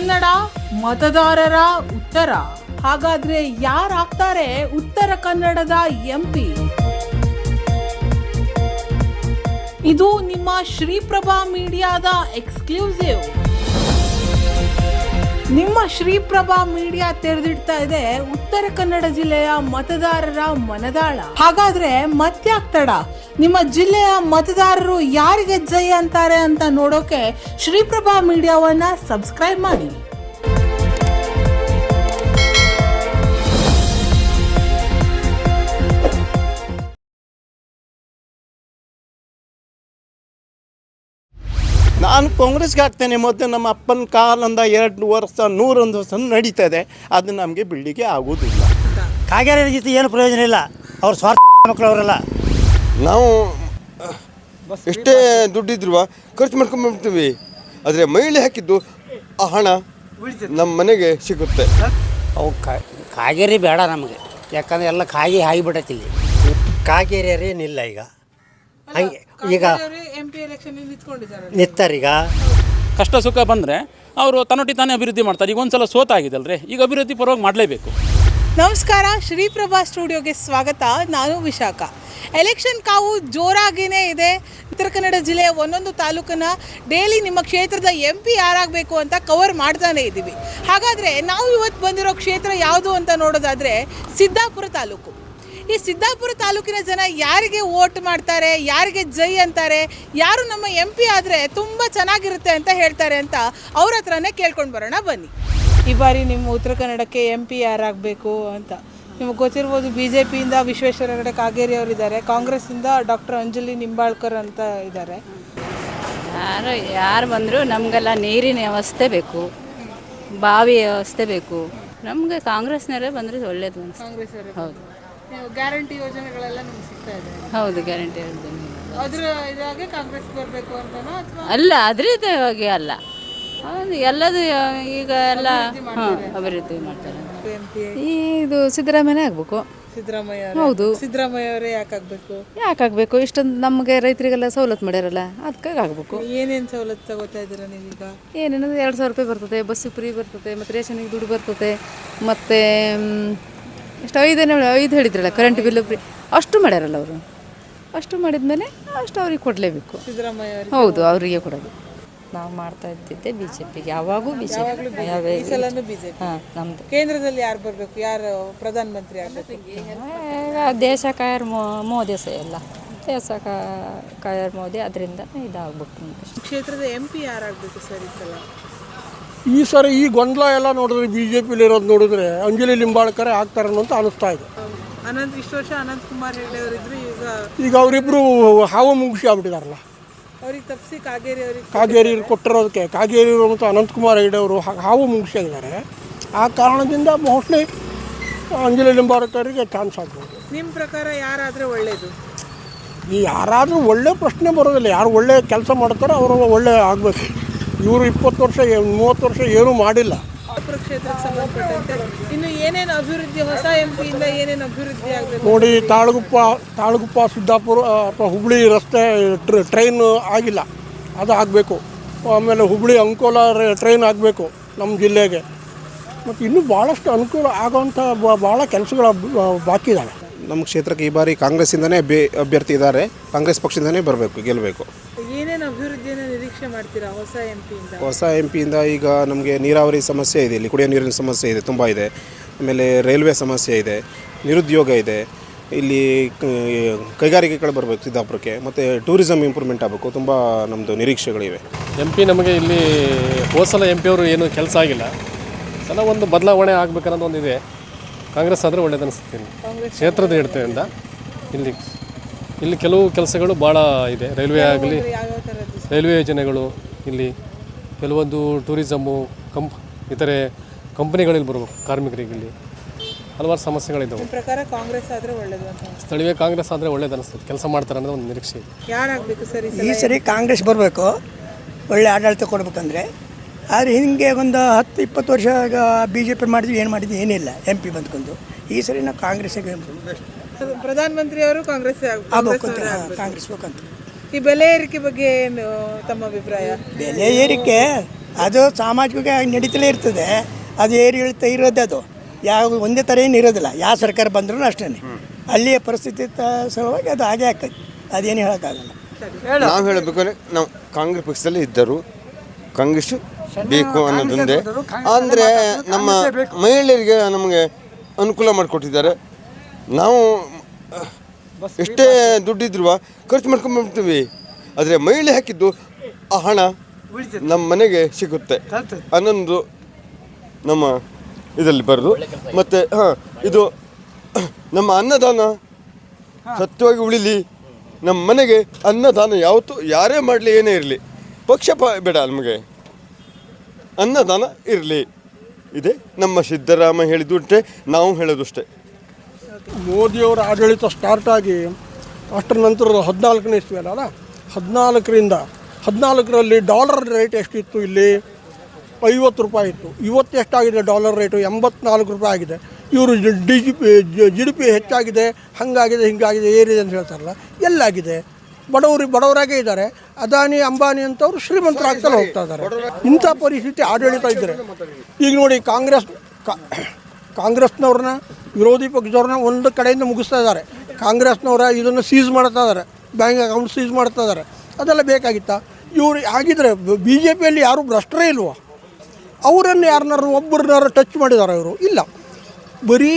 ಕನ್ನಡ ಮತದಾರರ ಉತ್ತರ. ಹಾಗಾದ್ರೆ ಯಾರಾಗ್ತಾರೆ ಉತ್ತರ ಕನ್ನಡದ ಎಂಪಿ ಇದು ನಿಮ್ಮ ಶ್ರೀಪ್ರಭಾ ಮೀಡಿಯಾದ ಎಕ್ಸ್ಕ್ಲೂಸಿವ್. ನಿಮ್ಮ ಶ್ರೀಪ್ರಭಾ ಮೀಡಿಯಾ ತೆರೆದಿಡ್ತಾ ಇದೆ ಉತ್ತರ ಕನ್ನಡ ಜಿಲ್ಲೆಯ ಮತದಾರರ ಮನದಾಳ. ಹಾಗಾದ್ರೆ ಮತ್ಯಾಕ್ ತಡ ನಿಮ್ಮ ಜಿಲ್ಲೆಯ ಮತದಾರರು ಯಾರಿಗೆ ಜೈ ಅಂತಾರೆ ಅಂತ ನೋಡೋಕೆ ಶ್ರೀಪ್ರಭಾ ಮೀಡಿಯಾವನ್ನ ಸಬ್ಸ್ಕ್ರೈಬ್ ಮಾಡಿ. ನಾನು ಕಾಂಗ್ರೆಸ್ಗೆ ಹಾಕ್ತೇನೆ ಮತ್ತು ನಮ್ಮ ಅಪ್ಪನ ಕಾಲಂದ ಎರಡು ವರ್ಷ ನೂರೊಂದು ವರ್ಷ ನಡೀತಾ ಇದೆ ಅದು ನಮಗೆ ಬಿಡಲಿಕ್ಕೆ ಆಗೋದಿಲ್ಲ ಕಾಗೇರಿ ಜೊತೆ ಏನು ಪ್ರಯೋಜನ ಇಲ್ಲ? ಅವ್ರ ಸ್ವಾರ್ಥ ಮಕ್ಕಳು ಅವರೆಲ್ಲ ನಾವು ಎಷ್ಟೇ ದುಡ್ಡಿದ್ರು ಖರ್ಚು ಮಾಡ್ಕೊಂಡ್ಬಿಡ್ತೀವಿ ಆದರೆ ಮಹಿಳೆ ಹಾಕಿದ್ದು ಆ ಹಣ ನಮ್ಮ ಮನೆಗೆ ಸಿಗುತ್ತೆ. ಅವು ಕಾಗೇರಿ ಬೇಡ ನಮಗೆ. ಯಾಕಂದ್ರೆ ಎಲ್ಲ ಕಾಗಿ ಆಗಿಬಿಟ್ಟೈತಿ ಇಲ್ಲಿ. ಕಾಗೇರಿ ಏನಿಲ್ಲ ಈಗ. ಹಂಗೆ ಈಗ ಎಂಪಿ ಎಲೆಕ್ಷನ್ ನಿಂತ್ಕೊಂಡಿದ್ದಾರೆ ನಿಂತಾರೀಗ ಕಷ್ಟ ಸುಖ ಬಂದರೆ ಅವರು ತನ್ನೊಟ್ಟಿ ತಾನೇ ಅಭಿವೃದ್ಧಿ ಮಾಡ್ತಾರೆ. ಈಗ ಒಂದ್ಸಲ ಸೋತಾಗಿದಲ್ರಿ ಈಗ ಅಭಿವೃದ್ಧಿ ಪರವಾಗಿ ಮಾಡಲೇಬೇಕು. ನಮಸ್ಕಾರ ಶ್ರೀಪ್ರಭಾ ಸ್ಟುಡಿಯೋಗೆ ಸ್ವಾಗತ. ನಾನು ವಿಶಾಖ. ಎಲೆಕ್ಷನ್ ಕಾವು ಜೋರಾಗಿಯೇ ಇದೆ. ಉತ್ತರ ಕನ್ನಡ ಜಿಲ್ಲೆಯ ಒಂದೊಂದು ತಾಲೂಕನ್ನ ಡೈಲಿ ನಿಮ್ಮ ಕ್ಷೇತ್ರದ ಎಂ ಪಿ ಯಾರಾಗಬೇಕು ಅಂತ ಕವರ್ ಮಾಡ್ತಾನೆ ಇದ್ದೀವಿ. ಹಾಗಾದರೆ ನಾವು ಇವತ್ತು ಬಂದಿರೋ ಕ್ಷೇತ್ರ ಯಾವುದು ಅಂತ ನೋಡೋದಾದರೆ ಸಿದ್ದಾಪುರ ತಾಲೂಕು. ಈ ಸಿದ್ದಾಪುರ ತಾಲೂಕಿನ ಜನ ಯಾರಿಗೆ ವೋಟ್ ಮಾಡ್ತಾರೆ ಯಾರಿಗೆ ಜೈ ಅಂತಾರೆ ಯಾರು ನಮ್ಮ ಎಂ ಪಿ ಆದರೆ ತುಂಬ ಚೆನ್ನಾಗಿರುತ್ತೆ ಅಂತ ಹೇಳ್ತಾರೆ ಅಂತ ಅವ್ರ ಹತ್ರನೇ ಕೇಳ್ಕೊಂಡು ಬರೋಣ ಬನ್ನಿ. ಈ ಬಾರಿ ನಿಮ್ಮ ಉತ್ತರ ಕನ್ನಡಕ್ಕೆ ಎಂ ಪಿ ಯಾರಾಗಬೇಕು ಅಂತ. ನಿಮಗೆ ಗೊತ್ತಿರ್ಬೋದು ಬಿ ಜೆ ಪಿಯಿಂದ ವಿಶ್ವೇಶ್ವರ ಹೆಗಡೆ ಕಾಗೇರಿ ಅವರಿದ್ದಾರೆ ಕಾಂಗ್ರೆಸ್ಸಿಂದ ಡಾಕ್ಟರ್ ಅಂಜಲಿ ನಿಂಬಾಳ್ಕರ್ ಅಂತ ಇದ್ದಾರೆ. ಯಾರು ಯಾರು ಬಂದರೂ ನಮಗೆಲ್ಲ ನೀರಿನ ವ್ಯವಸ್ಥೆ ಬೇಕು ಬಾವಿ ವ್ಯವಸ್ಥೆ ಬೇಕು. ನಮಗೆ ಕಾಂಗ್ರೆಸ್ನವರೇ ಬಂದರೆ ಒಳ್ಳೇದು ಕಾಂಗ್ರೆಸ್ ಹೌದು. ಗ್ಯಾರಂಟಿ ಯೋಜನೆಗಳೆಲ್ಲ ನಮ್ಗೆ ಸಿಗ್ತಾ ಇದೆ? ಹೌದು ಗ್ಯಾರಂಟಿ ಯೋಜನೆ ಅದ್ರ ಇದಾಗೆ ಕಾಂಗ್ರೆಸ್ ಬರಬೇಕು ಅಂತನೋ ಅಥವಾ? ಅಲ್ಲ ಅದ್ರದ್ದು ಹಾಗೆ ಅಲ್ಲ. ಹೌದು ಎಲ್ಲದು ಈಗ ಎಲ್ಲ ಹಾಂ ಅಭಿವೃದ್ಧಿ ಮಾಡ್ತಾರೆ. ಎಂ ಪಿ ಇದು ಸಿದ್ದರಾಮಯ್ಯ ಆಗಬೇಕು. ಸಿದ್ದರಾಮಯ್ಯ ಹೌದು. ಸಿದ್ದರಾಮಯ್ಯ ಅವರೇ ಯಾಕಾಗಬೇಕು ಯಾಕೆ ಆಗಬೇಕು? ಇಷ್ಟೊಂದು ನಮಗೆ ರೈತರಿಗೆಲ್ಲ ಸವಲತ್ತು ಮಾಡ್ಯಾರಲ್ಲ ಅದಕ್ಕಾಗಿ ಆಗಬೇಕು. ಏನೇನು ಸವಲತ್ತು ತಗೋತಾ ಇದ್ದೀರಾ ನೀವೀಗ? ಏನೇನಂದ್ರೆ ಎರಡು ಸಾವಿರ ರೂಪಾಯಿ ಬರ್ತದೆ ಬಸ್ ಫ್ರೀ ಬರ್ತದೆ ಮತ್ತು ರೇಷನಿಗೆ ದುಡ್ಡು ಬರ್ತದೆ ಮತ್ತು ಎಷ್ಟು ಐದೇನು ಐದು ಹೇಳಿದ್ರಲ್ಲ ಕರೆಂಟ್ ಬಿಲ್ ಅಷ್ಟು ಮಾಡ್ಯಾರಲ್ಲ ಅವರು. ಅಷ್ಟು ಮಾಡಿದ್ಮೇಲೆ ಅಷ್ಟು ಅವ್ರಿಗೆ ಕೊಡಲೇಬೇಕು. ಹೌದು ಅವರಿಗೆ ಕೊಡೋದು. ನಾವು ಮಾಡ್ತಾ ಇದ್ದಿದ್ದೆ ಬಿ ಜೆ ಪಿಗೆ ಯಾವಾಗೂ ಬಿ ಜೆ ಪಿ ಈ ಸಲನೂ ಬಿಜೆಪಿ. ಹಾಂ ನಮ್ಮದು ಕೇಂದ್ರದಲ್ಲಿ ಯಾರು ಬರಬೇಕು? ಯಾರು ಪ್ರಧಾನ ಮಂತ್ರಿ ಆಗಬೇಕು ದೇಶ ಕಾಯರ್ ಮೋದಿ ಸಹ ಎಲ್ಲ. ದೇಶ ಕಾ- ಕಾಯರ್ ಮೋದಿ ಅದರಿಂದ ಇದಾಗ್ಬೇಕು. ಕ್ಷೇತ್ರದ ಎಂ ಪಿ ಯಾರಾಗಬೇಕು ಸರ್ ಈ ಸಲ? ಈ ಸರಿ ಈ ಗೊಂದಲ ಎಲ್ಲ ನೋಡಿದ್ರೆ ಬಿ ಜೆ ಪಿಲಿರೋದು ನೋಡಿದ್ರೆ ಅಂಜಲಿ ಲಿಂಬಾಳ್ಕರೇ ಆಗ್ತಾರೆ ಅಂತ ಅನಿಸ್ತಾ ಇದೆ. ಅನಂತ್ ಇಷ್ಟು ವರ್ಷ ಅನಂತ್ ಕುಮಾರ್ ಈಗ ಈಗ ಅವರಿಬ್ಬರು ಹಾವು ಮುಗಿಸಿ ಆಗ್ಬಿಟ್ಟಿದಾರಲ್ಲ. ಅವ್ರಿಗೆ ತಪ್ಪಿಸಿ ಕಾಗೇರಿ ಅವ್ರಿಗೆ ಕಾಗೇರಿ ಕೊಟ್ಟಿರೋದಕ್ಕೆ ಕಾಗೇರಿ ಮತ್ತು ಅನಂತಕುಮಾರ್ ಹೆಗ್ಡೆ ಅವರು ಹಾವು ಹಾವು ಮುಗಿಸಿದ್ದಾರೆ ಆ ಕಾರಣದಿಂದ ಮೋಸ್ಟ್ಲಿ ಅಂಜಲಿ ಲಿಂಬಾಳ್ಕರಿಗೆ ಚಾನ್ಸ್ ಆಗ್ಬೋದು. ನಿಮ್ಮ ಪ್ರಕಾರ ಯಾರಾದರೆ ಒಳ್ಳೆಯದು ಈ ಯಾರಾದರೂ ಒಳ್ಳೆ ಪ್ರಶ್ನೆ ಬರೋದಿಲ್ಲ. ಯಾರು ಒಳ್ಳೆ ಕೆಲಸ ಮಾಡ್ತಾರೋ ಅವರು ಒಳ್ಳೆ ಆಗಬೇಕು. ಇವರು ಇಪ್ಪತ್ತು ವರ್ಷ ಮೂವತ್ತು ವರ್ಷ ಏನೂ ಮಾಡಿಲ್ಲ. ಅಪರ ಕ್ಷೇತ್ರಕ್ಕೆ ಸಂಬಂಧಪಟ್ಟಂತೆ. ಇನ್ನು ಏನೇನು ಅಭಿವೃದ್ಧಿ ಹೊಸ ಎಂ ಪಿಯಿಂದ ಏನೇನು ಅಭಿವೃದ್ಧಿ ಆಗಬೇಕು? ನೋಡಿ ತಾಳಗುಪ್ಪ ತಾಳಗುಪ್ಪ ಸಿದ್ದಾಪುರ ಅಥವಾ ಹುಬ್ಳಿ ರಸ್ತೆ ಟ್ರ- ಟ್ರೈನ್ ಆಗಿಲ್ಲ. ಅದು ಆಗಬೇಕು. ಆಮೇಲೆ ಹುಬ್ಳಿ ಅಂಕೋಲ ರೆ- ಟ್ರೈನ್ ಆಗಬೇಕು ನಮ್ಮ ಜಿಲ್ಲೆಗೆ. ಮತ್ತು ಇನ್ನೂ ಭಾಳಷ್ಟು ಅನುಕೂಲ ಆಗೋವಂಥ ಬ- ಭಾಳ ಕೆಲಸಗಳು ಬಾಕಿ ಇದ್ದಾವೆ ನಮ್ಮ ಕ್ಷೇತ್ರಕ್ಕೆ ಈ ಬಾರಿ ಕಾಂಗ್ರೆಸ್ಸಿಂದನೇ ಬೇ ಅಭ್ಯರ್ಥಿ ಇದ್ದಾರೆ. ಕಾಂಗ್ರೆಸ್ ಪಕ್ಷದಿಂದನೇ ಬರಬೇಕು ಗೆಲ್ಲಬೇಕು. ನಿರೀಕ್ಷೆ ಮಾಡ್ತೀರಾ ಹೊಸ ಎಂ ಪಿಯಿಂದ ಹೊಸ ಎಂ ಪಿಯಿಂದ ಈಗ ನಮಗೆ ನೀರಾವರಿ ಸಮಸ್ಯೆ ಇದೆ ಇಲ್ಲಿ ಕುಡಿಯೋ ನೀರಿನ ಸಮಸ್ಯೆ ಇದೆ ತುಂಬ ಇದೆ. ಆಮೇಲೆ ರೈಲ್ವೆ ಸಮಸ್ಯೆ ಇದೆ ನಿರುದ್ಯೋಗ ಇದೆ. ಇಲ್ಲಿ ಕೈಗಾರಿಕೆಗಳು ಬರಬೇಕು ಸಿದ್ದಾಪುರಕ್ಕೆ ಮತ್ತು ಟೂರಿಸಮ್ ಇಂಪ್ರೂವ್ಮೆಂಟ್ ಆಗಬೇಕು ತುಂಬ ನಮ್ಮದು ನಿರೀಕ್ಷೆಗಳಿವೆ. ಎಂ ಪಿ ನಮಗೆ ಇಲ್ಲಿ ಹೋಸಲ ಎಂ ಪಿ ಅವರು ಏನು ಕೆಲಸ ಆಗಿಲ್ಲ. ಸಲ ಒಂದು ಬದಲಾವಣೆ ಆಗಬೇಕನ್ನೋದು ಒಂದು ಇದೆ. ಕಾಂಗ್ರೆಸ್ ಆದರೆ ಒಳ್ಳೇದು ಅನಿಸುತ್ತೆ. ಇಲ್ಲಿ. ಕ್ಷೇತ್ರದ ಹಿಡಿತದಿಂದ ಇಲ್ಲಿ ಇಲ್ಲಿ ಕೆಲವು ಕೆಲಸಗಳು ಭಾಳ ಇದೆ. ರೈಲ್ವೆ ಆಗಲಿ ರೈಲ್ವೆ ಯೋಜನೆಗಳು ಇಲ್ಲಿ ಕೆಲವೊಂದು ಟೂರಿಸಮ್ಮು ಕಂಪ್ ಇತರೆ ಕಂಪ್ನಿಗಳಲ್ಲಿ ಬರಬೇಕು ಕಾರ್ಮಿಕರಿಗೆ ಇಲ್ಲಿ ಹಲವಾರು ಸಮಸ್ಯೆಗಳಿದ್ದಾವೆ. ನಿಮ್ಮ ಪ್ರಕಾರ ಕಾಂಗ್ರೆಸ್ ಆದರೆ ಒಳ್ಳೇದು ಅಂತ ಸ್ಥಳೀಯ ಕಾಂಗ್ರೆಸ್ ಆದರೆ ಒಳ್ಳೇದು ಅನಿಸ್ತದೆ ಕೆಲಸ ಮಾಡ್ತಾರೆ ಅನ್ನೋದು ಒಂದು ನಿರೀಕ್ಷೆ ಇದೆ. ಯಾರಾಗಬೇಕು ಸರ್ ಈ ಈ ಸರಿ ಕಾಂಗ್ರೆಸ್ ಬರಬೇಕು ಒಳ್ಳೆ ಆಡಳಿತ ಕೊಡ್ಬೇಕಂದ್ರೆ. ಆದರೆ ಹಿಂಗೆ ಒಂದು ಹತ್ತು ಇಪ್ಪತ್ತು ವರ್ಷ ಬಿ ಜೆ ಪಿ ಮಾಡಿದ್ವಿ ಏನು ಮಾಡಿದ್ವಿ ಏನಿಲ್ಲ ಎಂ ಪಿ ಬಂದ್ಕೊಂಡು. ಈ ಸರಿ ನಾವು ಕಾಂಗ್ರೆಸ್ಸಿಗೆ ಪ್ರಧಾನಮಂತ್ರಿ ಅವರು ಕಾಂಗ್ರೆಸ್ ಆಗ್ಬೇಕು ಕಾಂಗ್ರೆಸ್ ಬೇಕಂತ ಈ ಬೆಲೆ ಏರಿಕೆ ಬಗ್ಗೆ ಏನು ತಮ್ಮ ಅಭಿಪ್ರಾಯ? ಬೆಲೆ ಏರಿಕೆ ಅದು ಸಾಮಾಜಿಕವಾಗಿ ನಡೀತಲೇ ಇರ್ತದೆ. ಅದು ಏರಿ ಇಳ್ತಾ ಇರೋದೇ ಅದು. ಯಾವ ಒಂದೇ ಥರ ಏನು ಇರೋದಿಲ್ಲ. ಯಾವ ಸರ್ಕಾರ ಬಂದ್ರೂ ಅಷ್ಟೇ. ಅಲ್ಲಿಯ ಪರಿಸ್ಥಿತಿ ತ- ಸಲುವಾಗಿ ಅದು ಹಾಗೆ ಆಗ್ತದೆ. ಅದೇನು ಹೇಳೋಕ್ಕಾಗಲ್ಲ. ನಾವು ಹೇಳಬೇಕಂದ್ರೆ ನಾವು ಕಾಂಗ್ರೆಸ್ ಪಕ್ಷದಲ್ಲಿ ಇದ್ದರು. ಕಾಂಗ್ರೆಸ್ ಬೇಕು ಅನ್ನೋದೊಂದೇ. ಅಂದರೆ ನಮ್ಮ ಮಹಿಳೆಯರಿಗೆ ನಮಗೆ ಅನುಕೂಲ ಮಾಡಿಕೊಟ್ಟಿದ್ದಾರೆ. ನಾವು ಅಹ್, ಎಷ್ಟೇ ದುಡ್ಡಿದ್ರು ಖರ್ಚು ಮಾಡ್ಕೊಂಡ್ಬಿಡ್ತೀವಿ ಆದರೆ ಮಹಿಳೆ ಹಾಕಿದ್ದು ಆ ಹಣ ನಮ್ಮ ಮನೆಗೆ ಸಿಗುತ್ತೆ. ಅನ್ನೊಂದು ನಮ್ಮ ಇದರಲ್ಲಿ ಬರೋದು. ಮತ್ತು ಹಾಂ ಇದು ನಮ್ಮ ಅನ್ನದಾನ ಸತ್ಯವಾಗಿ ಉಳಿಲಿ. ನಮ್ಮ ಮನೆಗೆ ಅನ್ನದಾನ ಯಾವತ್ತು ಯಾರೇ ಮಾಡಲಿ ಏನೇ ಇರಲಿ. ಪಕ್ಷ ಬೇಡ ನಮಗೆ. ಅನ್ನದಾನ ಇರಲಿ. ಇದೆ. ನಮ್ಮ ಸಿದ್ದರಾಮ ಹೇಳಿದುಂಟೆ ನಾವು ಹೇಳೋದು ಅಷ್ಟೇ. ಮೋದಿಯವರ ಆಡಳಿತ ಸ್ಟಾರ್ಟ್ ಆಗಿ ಅಷ್ಟರ ನಂತರ ಹದಿನಾಲ್ಕನೇ ಇಸ್ವಿ ಅಲ್ಲ? ಹದಿನಾಲ್ಕರಿಂದ, ಹದಿನಾಲ್ಕರಲ್ಲಿ ಡಾಲರ್ ರೇಟ್ ಎಷ್ಟಿತ್ತು ಇಲ್ಲಿ? ಐವತ್ತು ರೂಪಾಯಿ ಇತ್ತು. ಇವತ್ತು ಎಷ್ಟಾಗಿದೆ ಡಾಲರ್ ರೇಟು ಎಂಬತ್ನಾಲ್ಕು ರೂಪಾಯಿ ಆಗಿದೆ. ಇವರು D G P G D P ಹೆಚ್ಚಾಗಿದೆ, ಹಾಗಾಗಿದೆ, ಹಿಂಗಾಗಿದೆ, ಏರಿದೆ ಅಂತ ಹೇಳ್ತಾರಲ್ಲ, ಎಲ್ಲಾಗಿದೆ. ಬಡವರು, ಬಡವರಾಗೇ ಇದ್ದಾರೆ. ಅದಾನಿ, ಅಂಬಾನಿ ಅಂತವರು ಶ್ರೀಮಂತರಾಗ್ತಾರೆ ಹೋಗ್ತಾ ಇದ್ದಾರೆ. ಇಂಥ ಪರಿಸ್ಥಿತಿ ಆಡಳಿತ ಇದ್ದರೆ ಈಗ ನೋಡಿ ಕಾಂಗ್ರೆಸ್ ಕಾಂಗ್ರೆಸ್ನವ್ರನ್ನ ವಿರೋಧಿ ಪಕ್ಷದವ್ರನ್ನ ಒಂದು ಕಡೆಯಿಂದ ಮುಗಿಸ್ತಾ ಇದ್ದಾರೆ. ಕಾಂಗ್ರೆಸ್ನವರ ಇದನ್ನು ಸೀಸ್ ಮಾಡ್ತಾ ಇದ್ದಾರೆ. ಬ್ಯಾಂಕ್ ಅಕೌಂಟ್ ಸೀಸ್ ಮಾಡ್ತಾ ಇದ್ದಾರೆ. ಅದೆಲ್ಲ ಬೇಕಾಗಿತ್ತಾ? ಇವರು ಆಗಿದ್ರೆ ಬಿ ಜೆ ಪಿಯಲ್ಲಿ ಯಾರೂ ಭ್ರಷ್ಟರೇ ಇಲ್ವಾ? ಅವರನ್ನು ಯಾರನ್ನಾರು ಒಬ್ಬರನ್ನಾರು ಟಚ್ ಮಾಡಿದ್ದಾರೆ ಇವರು? ಇಲ್ಲ. ಬರೀ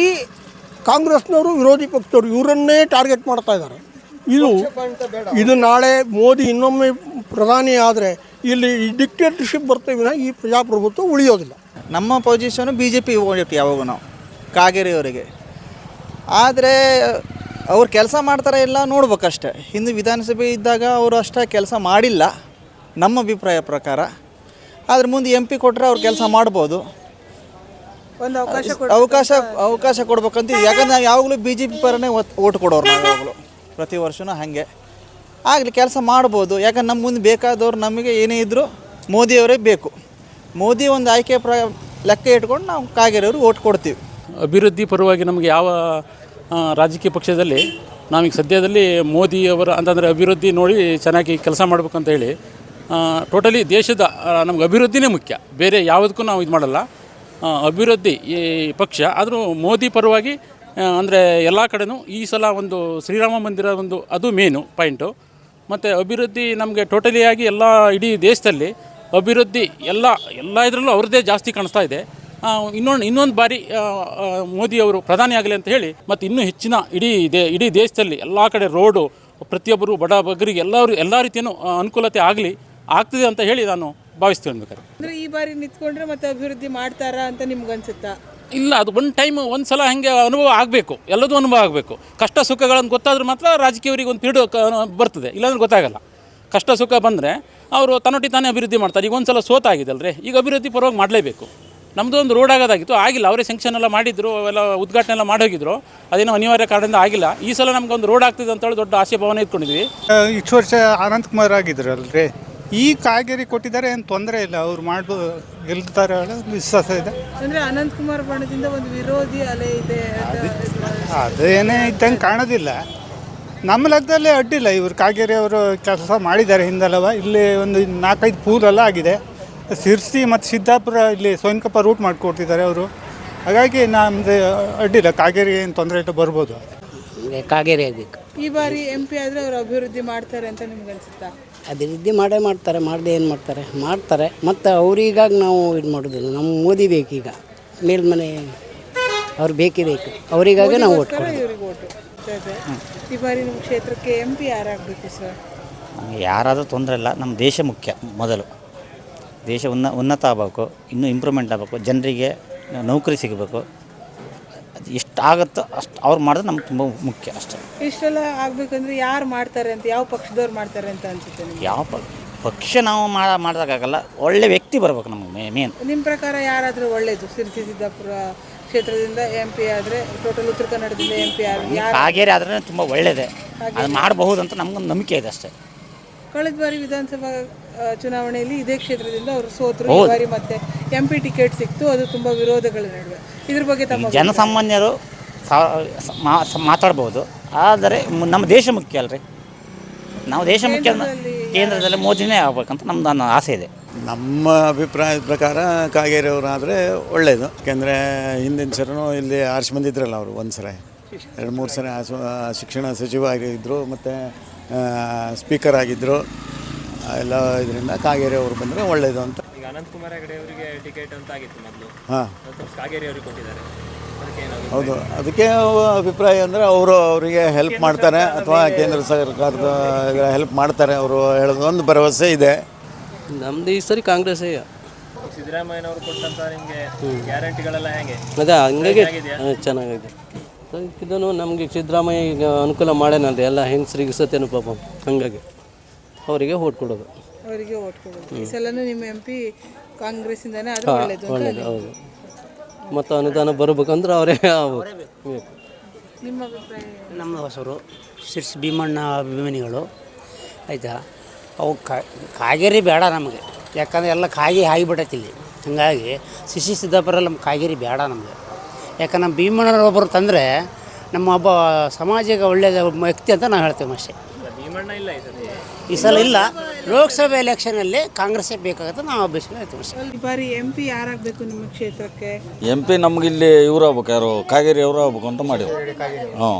ಕಾಂಗ್ರೆಸ್ನವರು, ವಿರೋಧಿ ಪಕ್ಷದವರು ಇವರನ್ನೇ ಟಾರ್ಗೆಟ್ ಮಾಡ್ತಾ ಇದ್ದಾರೆ. ಇದು ಇದು ನಾಳೆ ಮೋದಿ ಇನ್ನೊಮ್ಮೆ ಪ್ರಧಾನಿ ಆದರೆ ಇಲ್ಲಿ ಡಿಕ್ಟೇಟರ್ಶಿಪ್ ಬರ್ತೇವೆ ಈ ಪ್ರಜಾಪ್ರಭುತ್ವ ಉಳಿಯೋದಿಲ್ಲ. ನಮ್ಮ ಪೊಸಿಷನು ಬಿ ಜೆ ಪಿ ಯಾವಾಗ ನಾವು? ಕಾಗೇರಿಯವರಿಗೆ. ಆದರೆ ಅವ್ರು ಕೆಲಸ ಮಾಡ್ತಾರೆ ಇಲ್ಲ ನೋಡ್ಬೇಕಷ್ಟೆ. ಹಿಂದೆ ವಿಧಾನಸಭೆ ಇದ್ದಾಗ ಅವರು ಅಷ್ಟೇ ಕೆಲಸ ಮಾಡಿಲ್ಲ ನಮ್ಮ ಅಭಿಪ್ರಾಯ ಪ್ರಕಾರ. ಆದರೆ ಮುಂದೆ ಎಂ ಪಿ ಕೊಟ್ಟರೆ ಅವ್ರು ಕೆಲಸ ಮಾಡ್ಬೋದು. ಒಂದು ಅವಕಾಶ ಅವಕಾಶ ಅವಕಾಶ ಕೊಡ್ಬೇಕಂತ ಯಾಕಂದ್ರೆ ನಾವು ಯಾವಾಗಲೂ ಬಿ ಜೆ ಪಿ ಪರನೇ ಓಟ್ ಕೊಡೋರು ನಾವು ಯಾವಾಗಲೂ ಪ್ರತಿ ವರ್ಷವೂ ಹಾಗೆ. ಆಗಲಿ ಕೆಲಸ ಮಾಡ್ಬೋದು. ಯಾಕಂದ್ರೆ ನಮ್ಮ ಮುಂದೆ ಬೇಕಾದವ್ರು ನಮಗೆ ಏನೇ ಇದ್ದರೂ ಮೋದಿಯವರೇ ಬೇಕು. ಮೋದಿ ಒಂದು ಆಯ್ಕೆ ಪ್ರ ಲೆಕ್ಕ ಇಟ್ಕೊಂಡು ನಾವು ಕಾಗೇರಿಯವರು ಓಟ್ ಕೊಡ್ತೀವಿ. ಅಭಿವೃದ್ಧಿ ಪರವಾಗಿ ನಮಗೆ ಯಾವ ರಾಜಕೀಯ ಪಕ್ಷದಲ್ಲಿ, ನಾವೀಗ ಸದ್ಯದಲ್ಲಿ ಮೋದಿಯವರ ಅಂತಂದರೆ ಅಭಿವೃದ್ಧಿ ನೋಡಿ ಚೆನ್ನಾಗಿ ಕೆಲಸ ಮಾಡಬೇಕು ಅಂತ ಹೇಳಿ ಟೋಟಲಿ ದೇಶದ ನಮ್ಗೆ ಅಭಿವೃದ್ಧಿನೇ ಮುಖ್ಯ. ಬೇರೆ ಯಾವುದಕ್ಕೂ ನಾವು ಇದು ಮಾಡಲ್ಲ. ಅಭಿವೃದ್ಧಿ ಈ ಪಕ್ಷ, ಆದರೂ ಮೋದಿ ಪರವಾಗಿ ಅಂದರೆ ಎಲ್ಲ ಕಡೆನೂ ಈ ಸಲ ಒಂದು ಶ್ರೀರಾಮ ಮಂದಿರ ಒಂದು, ಅದು ಮೇನು ಪಾಯಿಂಟು ಮತ್ತು ಅಭಿವೃದ್ಧಿ ನಮಗೆ ಟೋಟಲಿಯಾಗಿ ಎಲ್ಲ ಇಡೀ ದೇಶದಲ್ಲಿ ಅಭಿವೃದ್ಧಿ ಎಲ್ಲ ಎಲ್ಲ ಇದರಲ್ಲೂ ಅವ್ರದ್ದೇ ಜಾಸ್ತಿ ಕಾಣಿಸ್ತಾ ಇದೆ. ಇನ್ನೊಂದು ಇನ್ನೊಂದು ಬಾರಿ ಮೋದಿಯವರು ಆ, ಮೋದಿ ಅವರು ಪ್ರಧಾನಿ ಆಗಲಿ ಅಂತ ಹೇಳಿ ಮತ್ತು ಇನ್ನೂ ಹೆಚ್ಚಿನ ಇಡೀ ದೇ ಇಡೀ ದೇಶದಲ್ಲಿ ಎಲ್ಲ ಕಡೆ ರೋಡು ಪ್ರತಿಯೊಬ್ಬರು ಬಡ ಬಗ್ಗರಿಗೆ ಎಲ್ಲರೂ ಎಲ್ಲ ರೀತಿಯೂ ಅನುಕೂಲತೆ ಆಗಲಿ ಆಗ್ತದೆ ಅಂತ ಹೇಳಿ ನಾನು ಭಾವಿಸ್ತೇನೆ ಬೇಕಾದ್ರೆ ಅಂದರೆ ಈ ಬಾರಿ ನಿಂತ್ಕೊಂಡ್ರೆ ಮತ್ತೆ ಅಭಿವೃದ್ಧಿ ಮಾಡ್ತಾರಾ ಅಂತ ನಿಮ್ಗೆ ಅನ್ಸುತ್ತಾ? ಇಲ್ಲ ಅದು ಒಂದು ಟೈಮ್ ಒಂದು ಸಲ ಹಾಗೆ ಅನುಭವ ಆಗಬೇಕು ಎಲ್ಲದೂ ಅನುಭವ ಆಗಬೇಕು. ಕಷ್ಟ ಸುಖಗಳನ್ನು ಗೊತ್ತಾದ್ರೆ ಮಾತ್ರ ರಾಜಕೀಯವರಿಗೆ ಒಂದು ಕ- ಬರ್ತದೆ ಇಲ್ಲಾಂದ್ರೆ ಗೊತ್ತಾಗಲ್ಲ. ಕಷ್ಟ ಸುಖ ಬಂದರೆ ಅವರು ತನ್ನೊಟ್ಟಿ ತಾನೇ ಅಭಿವೃದ್ಧಿ ಮಾಡ್ತಾರೆ ಈಗ ಒಂದು ಸಲ ಸೋತಾಗಿದಲ್ರಿ ಈಗ ಅಭಿವೃದ್ಧಿ ಪರವಾಗಿ ಮಾಡಲೇಬೇಕು. ನಮ್ಮದು ಒಂದು ರೋಡ್ ಆಗೋದಾಗಿತ್ತು. ಆಗಿಲ್ಲ. ಅವರೇ ಸೆಂಕ್ಷನ್ ಎಲ್ಲ ಮಾಡಿದ್ರು ಅವೆಲ್ಲ ಉದ್ಘಾಟನೆ ಎಲ್ಲ ಮಾಡಿ ಹೋಗಿದ್ರು ಅದೇನೋ ಅನಿವಾರ್ಯ ಕಾರಣದಿಂದ ಆಗಿಲ್ಲ. ಈ ಸಲ ನಮ್ಗೆ ಒಂದು ರೋಡ್ ಆಗ್ತಿದೆ ಅಂತೇಳಿ ದೊಡ್ಡ ಆಸೆ ಭಾವನೆ ಇಟ್ಕೊಂಡಿದ್ವಿ. ಇಷ್ಟು ವರ್ಷ ಅನಂತ್ ಕುಮಾರ್ ಆಗಿದ್ರಲ್ರಿ. ಈ ಕಾಗೇರಿ ಕೊಟ್ಟಿದ್ದಾರೆ ಏನು ತೊಂದರೆ ಇಲ್ಲ. ಅವ್ರು ಮಾಡ್ಬೋ ಗೆಲ್ತಾರೆ ವಿಶ್ವಾಸ ಇದೆ. ಅಂದ್ರೆ ಅನಂತ್ ಕುಮಾರ್ ಬಣದಿಂದ ಒಂದು ವಿರೋಧಿ ಅಲೆ ಇದೆ ಅದೇನೇ ಇದ್ದಂಗೆ ಕಾಣೋದಿಲ್ಲ. ನಮ್ಮ ಲೆಕ್ಕದಲ್ಲಿ ಅಡ್ಡಿಲ್ಲ. ಇವರು ಕಾಗೇರಿ ಅವರು ಕೆಲಸ ಮಾಡಿದ್ದಾರೆ ಹಿಂದೆಲ್ಲವ. ಇಲ್ಲಿ ಒಂದು ನಾಲ್ಕೈದು ಪೂಲೆಲ್ಲ ಆಗಿದೆ. ಸಿರ್ಸಿ ಮತ್ತು ಸಿದ್ದಾಪುರ ಇಲ್ಲಿ ಸೋನ್ಕಪ್ಪ ರೂಟ್ ಮಾಡಿಕೊಡ್ತಿದ್ದಾರೆ ಅವರು. ಹಾಗಾಗಿ ನಮ್ದು ಅಡ್ಡಿಲ್ಲ ಕಾಗೇರಿ ಏನು ತೊಂದರೆ ಇಲ್ಲ ಬರ್ಬೋದು. ಕಾಗೇರಿ ಆಗಬೇಕು. ಈ ಬಾರಿ ಎಂ ಪಿ ಆದರೆ ಅವರು ಅಭಿವೃದ್ಧಿ ಮಾಡ್ತಾರೆ ಅಂತ ನಿಮ್ಗೆ ಅನಿಸುತ್ತಾ? ಅಭಿವೃದ್ಧಿ ಮಾಡೇ ಮಾಡ್ತಾರೆ ಮಾಡದೆ ಏನು ಮಾಡ್ತಾರೆ? ಮಾಡ್ತಾರೆ ಮತ್ತು ಅವ್ರಿಗಾಗಿ ನಾವು ಇದು ಮಾಡೋದಿಲ್ಲ. ನಮ್ಮ ಮೋದಿ ಬೇಕೀಗ. ಮೇಲ್ಮನೆ ಅವ್ರು ಬೇಕೇ ಬೇಕು. ಅವರಿಗಾಗಿ ನಾವು ಓಟ್ ಇವ್ರಿಗೆ ಓಟು. ಈ ಬಾರಿ ನಿಮ್ಮ ಕ್ಷೇತ್ರಕ್ಕೆ ಎಂ ಪಿ ಯಾರಾಗಬೇಕು ಸರ್? ಯಾರಾದರೂ ತೊಂದರೆ ಇಲ್ಲ ನಮ್ಮ ದೇಶ ಮುಖ್ಯ ಮೊದಲು. ದೇಶ ಉನ್ನ ಉನ್ನತ ಆಗಬೇಕು ಇನ್ನೂ ಇಂಪ್ರೂವ್ಮೆಂಟ್ ಆಗಬೇಕು ಜನರಿಗೆ ನೌಕರಿ ಸಿಗಬೇಕು. ಅದು ಎಷ್ಟು ಆಗುತ್ತೋ ಅಷ್ಟು ಅವ್ರು ಮಾಡಿದ್ರೆ ನಮ್ಗೆ ತುಂಬ ಮುಖ್ಯ ಅಷ್ಟೇ. ಇಷ್ಟೆಲ್ಲ ಆಗಬೇಕಂದ್ರೆ ಯಾರು ಮಾಡ್ತಾರೆ ಅಂತ ಯಾವ ಪಕ್ಷದವ್ರು ಮಾಡ್ತಾರೆ ಅಂತ ಅನ್ಸುತ್ತೆ ನಿಮ್ಗೆ? ಯಾವ ಪ- ಪಕ್ಷ ನಾವು ಮಾಡ ಮಾಡೋದಕ್ಕಾಗಲ್ಲ ಒಳ್ಳೆ ವ್ಯಕ್ತಿ ಬರ್ಬೇಕು ನಮಗೆ ಮೇನ್ ನಿಮ್ಮ ಪ್ರಕಾರ ಯಾರಾದರೂ ಒಳ್ಳೇದು ಸಿರ್ಸಿ ಸಿದ್ದಾಪುರ ಕ್ಷೇತ್ರದಿಂದ ಎಂ ಪಿ ಆದರೆ ಟೋಟಲ್ ಉತ್ತರ ಕನ್ನಡದಿಂದ ಎಂ ಪಿ ಆದರೆ ಯಾರು? ಕಾಗೇರಿ ಆದ್ರೆ ತುಂಬ ಒಳ್ಳೆಯದೇ ಅದು ಮಾಡಬಹುದು ಅಂತ ನಮ್ಗೊಂದು ನಂಬಿಕೆ ಇದೆ ಅಷ್ಟೇ. ಕಳೆದ ಬಾರಿ ವಿಧಾನಸಭಾ ಚುನಾವಣೆಯಲ್ಲಿ ಇದೇ ಕ್ಷೇತ್ರದಿಂದ ಅವರು ಸೋತರು ಈ. ಬಾರಿ ಮತ್ತೆ ಎಂ ಪಿ ಟಿಕೆಟ್ ಸಿಕ್ತು ಅದು ತುಂಬ ವಿರೋಧಗಳ ನಡುವೆ. ಇದ್ರ ಬಗ್ಗೆ ತಮ್ಮ ಜನಸಾಮಾನ್ಯರು ಮಾತಾಡಬಹುದು ಮಾ- ಮಾತಾಡ್ಬೋದು ಆದರೆ ಮು- ನಮ್ಮ ದೇಶ ಮುಖ್ಯ ಅಲ್ರಿ. ನಾವು ದೇಶ ಮುಖ್ಯ ಕೇಂದ್ರದಲ್ಲಿ ಮೋದಿನೇ ಆಗ್ಬೇಕಂತ ನಮ್ದು ನನ್ನ ಆಸೆ ಇದೆ. ನಮ್ಮ ಅಭಿಪ್ರಾಯದ ಪ್ರಕಾರ ಕಾಗೇರಿ ಅವರಾದರೆ ಒಳ್ಳೆಯದು ಯಾಕೆಂದರೆ ಹಿಂದಿನ ಸರನು ಇಲ್ಲಿ ಆರ್ಸ್ ಬಂದಿದ್ರಲ್ಲ ಅವರು ಒಂದು ಸಲ ಎರಡು ಮೂರು ಸಲ ಶಿಕ್ಷಣ ಸಚಿವ ಆಗಿದ್ದರು ಮತ್ತು ಸ್ಪೀಕರ್ ಆಗಿದ್ದರು ಎಲ್ಲ ಇದರಿಂದ ಕಾಗೇರಿ ಅವರು ಬಂದರೆ ಒಳ್ಳೆಯದು ಅಂತ. ಈಗ ಅನಂತಕುಮಾರ್ ಹೆಗಡೆ ಅವರಿಗೆ ಟಿಕೆಟ್ ಅಂತ ಆಗಿತ್ತು ಮೊದಲು. ಹಾಂ. ಕಾಗೇರಿ ಅವರಿಗೆ ಕೊಟ್ಟಿದ್ದಾರೆ. ಹೌದು. ಅದಕ್ಕೆ ಅಭಿಪ್ರಾಯ ಅಂದರೆ ಅವರು ಅವರಿಗೆ ಹೆಲ್ಪ್ ಮಾಡ್ತಾರೆ ಅಥವಾ ಕೇಂದ್ರ ಸರ್ಕಾರದ ಹೆಲ್ಪ್ ಮಾಡ್ತಾರೆ. ಅವರು ಹೇಳೋದು ಒಂದು ಭರವಸೆ ಇದೆ. ನಮ್ದು ಈ ಸರಿ ಕಾಂಗ್ರೆಸ್ ಸಿದ್ದರಾಮಯ್ಯನವರು ಕೊಟ್ಟಂತ ನಿಮಗೆ ಗ್ಯಾರಂಟಿಗಳೆಲ್ಲ ಹೇಗೆ? ಅದೇ ಹಂಗಾಗಿ ಚೆನ್ನಾಗಿದೆ. ಇದನ್ನು ನಮಗೆ ಸಿದ್ದರಾಮಯ್ಯ ಈಗ ಅನುಕೂಲ ಮಾಡ್ಯಾನಲ್ರಿ ಎಲ್ಲ ಹೆಂಗಸ್ರಿಗೆ ಸತ್ಯನು ಪಾಪ ಹಂಗಾಗಿ. ಅವರಿಗೆ ಓಟ್ ಕೊಡೋದು. ಅವರಿಗೆ ಓಟ್ ಕೊಡೋದು. ಈ ಸಲನೂ ನಿಮ್ಮ ಎಂ ಪಿ ಕಾಂಗ್ರೆಸ್ಸಿಂದನೇ ಅದು ಹಾಂ ಒಳ್ಳೇದು ಅಂತ ಒಳ್ಳೇದು ಹೌದು. ಮತ್ತು ಅನುದಾನ ಬರ್ಬೇಕಂದ್ರೆ ಅವರೇ ಆಗ್ಬೇಕು. ನಿಮ್ಮ ಅಭಿಪ್ರಾಯ ನಮ್ಮ ಹೊಸರು ಶಿರ್ಸಿ ಭೀಮಣ್ಣ ಅಭಿಮಾನಿಗಳು. ಆಯಿತಾ? ಅವು ಕಾಗೇರಿ ಬೇಡ ನಮಗೆ. ಯಾಕಂದ್ರೆ ಎಲ್ಲ ಕಾಗಿ ಆಗಿಬಿಟ್ಟೈತಿ ಇಲ್ಲಿ. ಹಾಗಾಗಿ ಶಿಶಿ ಸಿದ್ದಾಪುರ ನಮ್ಮ ಕಾಗೇರಿ ಬೇಡ ನಮಗೆ. ಯಾಕಂದ್ರೆ ನಮ್ಮ ಭೀಮಣ್ಣನ ಒಬ್ಬರು ತಂದರೆ ನಮ್ಮ ಒಬ್ಬ ಸಮಾಜಕ್ಕೆ ಒಳ್ಳೆಯ ವ್ಯಕ್ತಿ ಅಂತ ನಾವು ಹೇಳ್ತೇವೆ ಅಷ್ಟೇ. ಭೀಮಣ್ಣ ಇಲ್ಲ ಈ ಸಲ ಇಲ್ಲ. ಲೋಕಸಭೆ ಎಲೆಕ್ಷನಲ್ಲಿ ಕಾಂಗ್ರೆಸ್ಸೇ ಬೇಕಾಗುತ್ತೆ ನಾವು ಅಭ್ಯರ್ಥಿ ಈ ಬಾರಿ ಎಂ ಪಿ ಯಾರಾಗಬೇಕು ನಿಮ್ಮ ಕ್ಷೇತ್ರಕ್ಕೆ? ಎಂ ಪಿ ನಮ್ಗೆ ಇಲ್ಲಿ ಇವ್ರು ಆಗ್ಬೇಕು ಯಾರು ಕಾಗೇರಿ ಅವರು ಆಗ್ಬೇಕು ಅಂತ ಮಾಡಿದ್ರು. ಹ್ಞೂ.